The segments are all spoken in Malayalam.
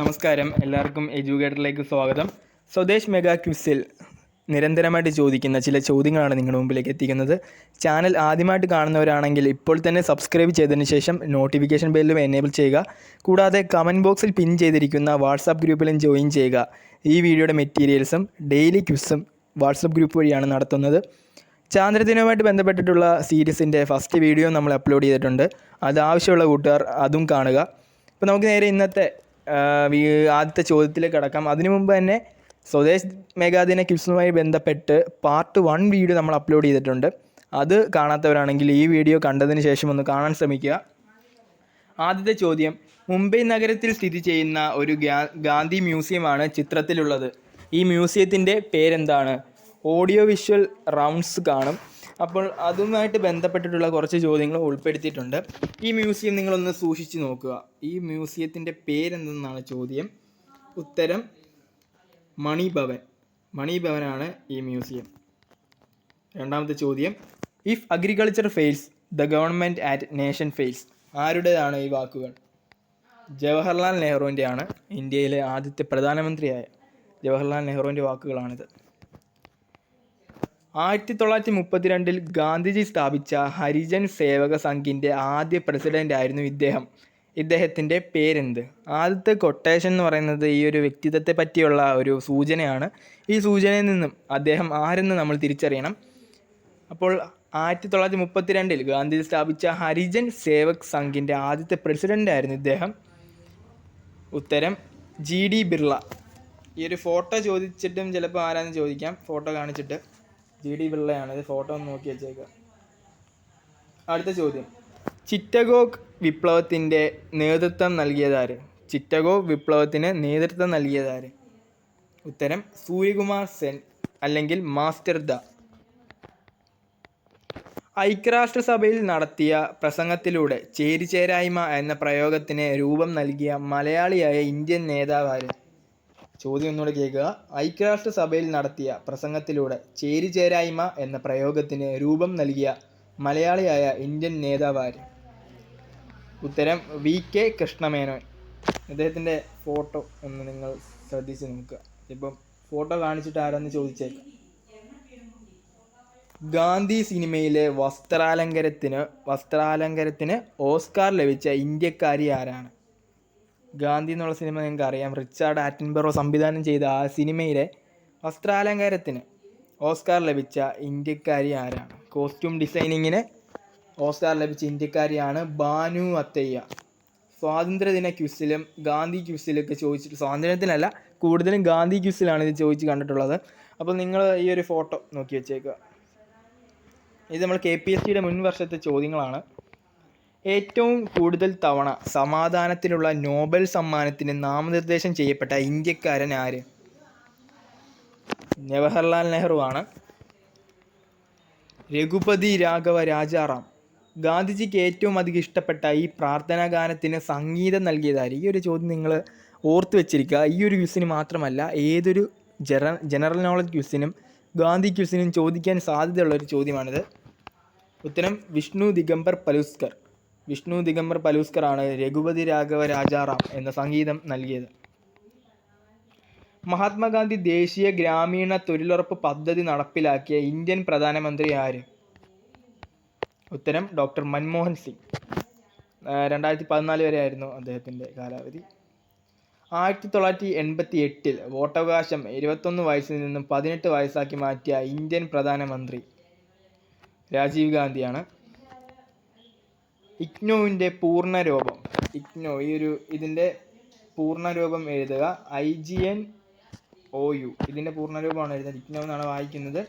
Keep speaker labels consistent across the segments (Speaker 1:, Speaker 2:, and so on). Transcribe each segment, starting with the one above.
Speaker 1: നമസ്കാരം. എല്ലാവർക്കും എഡ്യൂക്കേറ്ററിലേക്ക് സ്വാഗതം. സ്വദേശ് മെഗാ ക്വിസിൽ നിരന്തരമായിട്ട് ചോദിക്കുന്ന ചില ചോദ്യങ്ങളാണ് നിങ്ങളുടെ മുമ്പിലേക്ക് എത്തിക്കുന്നത്. ചാനൽ ആദ്യമായിട്ട് കാണുന്നവരാണെങ്കിൽ ഇപ്പോൾ തന്നെ സബ്സ്ക്രൈബ് ചെയ്തതിന് ശേഷം നോട്ടിഫിക്കേഷൻ ബെല്ലും എനേബിൾ ചെയ്യുക. കൂടാതെ കമന്റ് ബോക്സിൽ പിൻ ചെയ്തിരിക്കുന്ന വാട്സാപ്പ് ഗ്രൂപ്പിലും ജോയിൻ ചെയ്യുക. ഈ വീഡിയോയുടെ മെറ്റീരിയൽസും ഡെയിലി ക്വിസും വാട്സപ്പ് ഗ്രൂപ്പ് വഴിയാണ് നടത്തുന്നത്. ചാന്ദ്രദിനവുമായിട്ട് ബന്ധപ്പെട്ടിട്ടുള്ള സീരീസിന്റെ ഫസ്റ്റ് വീഡിയോ നമ്മൾ അപ്ലോഡ് ചെയ്തിട്ടുണ്ട്. അത് ആവശ്യമുള്ള കൂട്ടുകാർ അതും കാണുക. അപ്പോൾ നമുക്ക് നേരെ ഇന്നത്തെ ആദ്യത്തെ ചോദ്യത്തിലേക്ക് കടക്കാം. അതിനു മുമ്പ് തന്നെ സ്വദേശ് മേഘാദിന ക്വിസുമായി ബന്ധപ്പെട്ട് പാർട്ട് വൺ വീഡിയോ നമ്മൾ അപ്ലോഡ് ചെയ്തിട്ടുണ്ട്. അത് കാണാത്തവരാണെങ്കിൽ ഈ വീഡിയോ കണ്ടതിന് ശേഷം ഒന്ന് കാണാൻ ശ്രമിക്കുക. ആദ്യത്തെ ചോദ്യം. മുംബൈ നഗരത്തിൽ സ്ഥിതി ചെയ്യുന്ന ഒരു ഗാന്ധി മ്യൂസിയമാണ് ചിത്രത്തിലുള്ളത്. ഈ മ്യൂസിയത്തിന്റെ പേരെന്താണ്? ഓഡിയോ വിഷ്വൽ റൗണ്ട്സ് കാണും. അപ്പോൾ അതുമായിട്ട് ബന്ധപ്പെട്ടിട്ടുള്ള കുറച്ച് ചോദ്യങ്ങൾ ഉൾപ്പെടുത്തിയിട്ടുണ്ട്. ഈ മ്യൂസിയം നിങ്ങളൊന്ന് സൂക്ഷിച്ച് നോക്കുക. ഈ മ്യൂസിയത്തിന്റെ പേരെന്തെന്നാണ് ചോദ്യം? ഉത്തരം മണിഭവൻ. മണിഭവനാണ് ഈ മ്യൂസിയം. രണ്ടാമത്തെ ചോദ്യം if agriculture fails the government at nation fails ആരുടേതാണ് ഈ വാക്കുകൾ? ജവഹർലാൽ നെഹ്റുവിന്റെയാണ് ഇന്ത്യയിലെ ആദ്യത്തെ പ്രധാനമന്ത്രിയായ ജവഹർലാൽ നെഹ്റുവിന്റെ വാക്കുകളാണിത്. ആയിരത്തി തൊള്ളായിരത്തി മുപ്പത്തിരണ്ടിൽ ഗാന്ധിജി സ്ഥാപിച്ച ഹരിജൻ സേവക സംഘിന്റെ ആദ്യ പ്രസിഡന്റ് ആയിരുന്നു ഇദ്ദേഹം. ഇദ്ദേഹത്തിന്റെ പേരെന്ത്? ആദ്യത്തെ കൊട്ടേഷൻ എന്ന് പറയുന്നത് ഈ ഒരു വ്യക്തിത്വത്തെ പറ്റിയുള്ള ഒരു സൂചനയാണ്. ഈ സൂചനയിൽ നിന്നും അദ്ദേഹം ആരെന്ന് നമ്മൾ തിരിച്ചറിയണം. അപ്പോൾ ആയിരത്തി തൊള്ളായിരത്തി മുപ്പത്തിരണ്ടിൽ ഗാന്ധിജി സ്ഥാപിച്ച ഹരിജൻ സേവക് സംഘിന്റെ ആദ്യത്തെ പ്രസിഡന്റ് ആയിരുന്നു ഇദ്ദേഹം. ഉത്തരം ജി ഡി ബിർള. ഈ ഒരു ഫോട്ടോ ചോദിച്ചിട്ടും ചിലപ്പോൾ ആരാന്ന് ചോദിക്കാം. ഫോട്ടോ കാണിച്ചിട്ട്. ജി ഡി പിള്ളയാണ്. ഇത് ഫോട്ടോ ഒന്ന് നോക്കി വെച്ചേക്കുക അടുത്ത ചോദ്യം. ചിറ്റഗോഗ് വിപ്ലവത്തിന്റെ നേതൃത്വം നൽകിയതാര് ചിറ്റഗോ വിപ്ലവത്തിന് നേതൃത്വം നൽകിയതാര് ഉത്തരം സൂര്യകുമാർ സെൻ അല്ലെങ്കിൽ മാസ്റ്റർ ദ. ഐക്യരാഷ്ട്രസഭയിൽ നടത്തിയ പ്രസംഗത്തിലൂടെ ചേരിചേരായ്മ എന്ന പ്രയോഗത്തിന് രൂപം നൽകിയ മലയാളിയായ ഇന്ത്യൻ നേതാവാര് ചോദ്യം ഒന്നുകൂടെ കേൾക്കുക. ഐക്യരാഷ്ട്രസഭയിൽ നടത്തിയ പ്രസംഗത്തിലൂടെ ചേരിചേരായ്മ എന്ന പ്രയോഗത്തിന് രൂപം നൽകിയ മലയാളിയായ ഇന്ത്യൻ നേതാവാര്. ഉത്തരം വി. കെ. കൃഷ്ണമേനോൻ. അദ്ദേഹത്തിന്റെ ഫോട്ടോ ഒന്ന് നിങ്ങൾ ശ്രദ്ധിച്ച് നോക്കുക. ഇപ്പം ഫോട്ടോ കാണിച്ചിട്ട് ആരാന്ന് ചോദിച്ചേക്കാം. ഗാന്ധി സിനിമയിലെ വസ്ത്രാലങ്കരത്തിന് വസ്ത്രാലങ്കരത്തിന് ഓസ്കാർ ലഭിച്ച ഇന്ത്യക്കാരി ആരാണ്? ഗാന്ധി എന്നുള്ള സിനിമ നിങ്ങൾക്ക് അറിയാം. റിച്ചാർഡ് ആറ്റൻബറോ സംവിധാനം ചെയ്ത ആ സിനിമയിലെ വസ്ത്രാലങ്കാരത്തിന് ഓസ്കാർ ലഭിച്ച ഇന്ത്യക്കാരി ആരാണ്? കോസ്റ്റ്യൂം ഡിസൈനിങ്ങിന് ഓസ്കാർ ലഭിച്ച ഇന്ത്യക്കാരിയാണ് ബാനു അത്തയ്യ. സ്വാതന്ത്ര്യദിന ക്വിസിലും ഗാന്ധി ക്വിസിലൊക്കെ ചോദിച്ചിട്ട് സ്വാതന്ത്ര്യത്തിനല്ല കൂടുതലും ഗാന്ധി ക്വിസിലാണ് ഇത് ചോദിച്ച് കണ്ടിട്ടുള്ളത്. അപ്പോൾ നിങ്ങൾ ഈ ഒരു ഫോട്ടോ നോക്കി വെച്ചേക്കുക. ഇത് നമ്മൾ കെ പി എസ് സിയുടെ മുൻ വർഷത്തെ ചോദ്യങ്ങളാണ്. ഏറ്റവും കൂടുതൽ തവണ സമാധാനത്തിനുള്ള നോബൽ സമ്മാനത്തിന് നാമനിർദ്ദേശം ചെയ്യപ്പെട്ട ഇന്ത്യക്കാരൻ ആര്? ജവഹർലാൽ നെഹ്റു ആണ്. രഘുപതി രാഘവ രാജാറാം. ഗാന്ധിജിക്ക് ഏറ്റവും അധികം ഇഷ്ടപ്പെട്ട ഈ പ്രാർത്ഥനാ ഗാനത്തിന് സംഗീതം നൽകിയതാര്? ഈ ഒരു ചോദ്യം നിങ്ങൾ ഓർത്ത് വെച്ചിരിക്കുക. ഈ ഒരു ക്വിസിന് മാത്രമല്ല ഏതൊരു ജന ജനറൽ നോളജ് ക്വിസിനും ഗാന്ധി ക്വിസിനും ചോദിക്കാൻ സാധ്യതയുള്ള ഒരു ചോദ്യമാണിത്. ഉത്തരം വിഷ്ണു ദിഗംബർ പലുസ്കർ. വിഷ്ണു ദിഗംബർ പലുസ്കർ ആണ് രഘുപതി രാഘവ രാജാറാം എന്ന സംഗീതം നൽകിയത്. മഹാത്മാഗാന്ധി ദേശീയ ഗ്രാമീണ തൊഴിലുറപ്പ് പദ്ധതി നടപ്പിലാക്കിയ ഇന്ത്യൻ പ്രധാനമന്ത്രി ആര്? ഉത്തരം ഡോക്ടർ മൻമോഹൻ സിംഗ്. രണ്ടായിരത്തി പതിനാല് വരെ ആയിരുന്നു അദ്ദേഹത്തിന്റെ കാലാവധി. ആയിരത്തി തൊള്ളായിരത്തി എൺപത്തി എട്ടിൽ വോട്ടവകാശം ഇരുപത്തൊന്ന് വയസ്സിൽ നിന്നും പതിനെട്ട് വയസ്സാക്കി മാറ്റിയ ഇന്ത്യൻ പ്രധാനമന്ത്രി രാജീവ് ഗാന്ധിയാണ്. ഇഗ്നോവിന്റെ പൂർണരൂപം. ഇഗ്നോ ഈ ഒരു ഇതിന്റെ പൂർണരൂപം എഴുതുക. I G N O U. ഇതിന്റെ പൂർണരൂപമാണ് എഴുതുന്നത്. ഇഗ്നോ എന്നാണ് വായിക്കുന്നത്.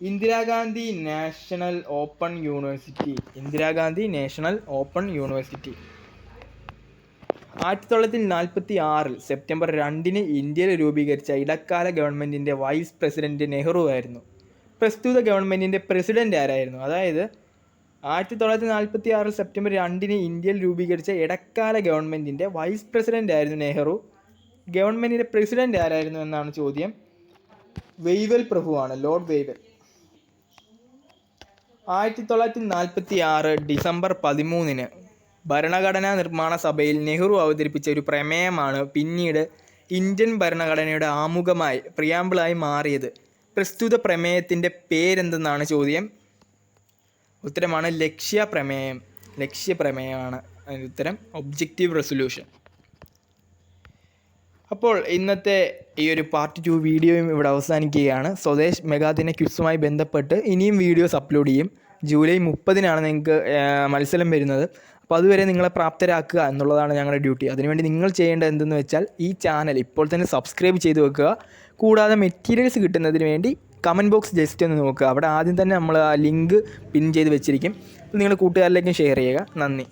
Speaker 1: Indira Gandhi National Open University. Indira Gandhi National Open University. ആയിരത്തി തൊള്ളായിരത്തി നാൽപ്പത്തി ആറിൽ സെപ്റ്റംബർ രണ്ടിന് ഇന്ത്യയിൽ രൂപീകരിച്ച ഇടക്കാല ഗവൺമെന്റിന്റെ വൈസ് പ്രസിഡന്റ് നെഹ്റു ആയിരുന്നു. പ്രസ്തുത ഗവൺമെന്റിന്റെ പ്രസിഡന്റ് ആരായിരുന്നു? അതായത് ആയിരത്തി തൊള്ളായിരത്തി നാൽപ്പത്തി ആറ് സെപ്റ്റംബർ രണ്ടിന് ഇന്ത്യയിൽ രൂപീകരിച്ച ഇടക്കാല ഗവൺമെന്റിന്റെ വൈസ് പ്രസിഡന്റ് ആയിരുന്നു നെഹ്റു. ഗവൺമെന്റിന്റെ പ്രസിഡന്റ് ആരായിരുന്നു എന്നാണ് ചോദ്യം. വെയ്വൽ പ്രഭുവാണ് ലോർഡ് വെയ്വൽ. ആയിരത്തി തൊള്ളായിരത്തി നാൽപ്പത്തി ആറ് ഡിസംബർ പതിമൂന്നിന് ഭരണഘടനാ നിർമ്മാണ സഭയിൽ നെഹ്റു അവതരിപ്പിച്ച ഒരു പ്രമേയമാണ് പിന്നീട് ഇന്ത്യൻ ഭരണഘടനയുടെ ആമുഖമായി പ്രിയാമ്പിളായി മാറിയത്. പ്രസ്തുത പ്രമേയത്തിന്റെ പേരെന്തെന്നാണ് ചോദ്യം. ഉത്തരമാണ് ലക്ഷ്യ പ്രമേയം ലക്ഷ്യ പ്രമേയമാണ് അതിന്റെ ഉത്തരം. ഒബ്ജക്റ്റീവ് റെസൊല്യൂഷൻ അപ്പോൾ ഇന്നത്തെ ഈ ഒരു പാർട്ട് ടു വീഡിയോയും ഇവിടെ അവസാനിക്കുകയാണ്. സ്വദേശ് മെഗാദിന ക്വിസുമായി ബന്ധപ്പെട്ട് ഇനിയും വീഡിയോസ് അപ്ലോഡ് ചെയ്യും. ജൂലൈ മുപ്പതിനാണ് നിങ്ങൾക്ക് മത്സരം വരുന്നത്. അപ്പോൾ അതുവരെ നിങ്ങളെ പ്രാപ്തരാക്കുക എന്നുള്ളതാണ് ഞങ്ങളുടെ ഡ്യൂട്ടി അതിനുവേണ്ടി നിങ്ങൾ ചെയ്യേണ്ടത് എന്തെന്ന് വെച്ചാൽ ഈ ചാനൽ ഇപ്പോൾ തന്നെ സബ്സ്ക്രൈബ് ചെയ്ത് വെക്കുക. കൂടാതെ മെറ്റീരിയൽസ് കിട്ടുന്നതിന് വേണ്ടി കമന്റ് ബോക്സ് ജസ്റ്റ് ഒന്ന് നോക്കുക അവിടെ ആദ്യം തന്നെ നമ്മൾ ആ ലിങ്ക് പിൻ ചെയ്ത് വെച്ചിരിക്കും. നിങ്ങൾ കൂട്ടുകാരിലേക്കും ഷെയർ ചെയ്യുക. നന്ദി.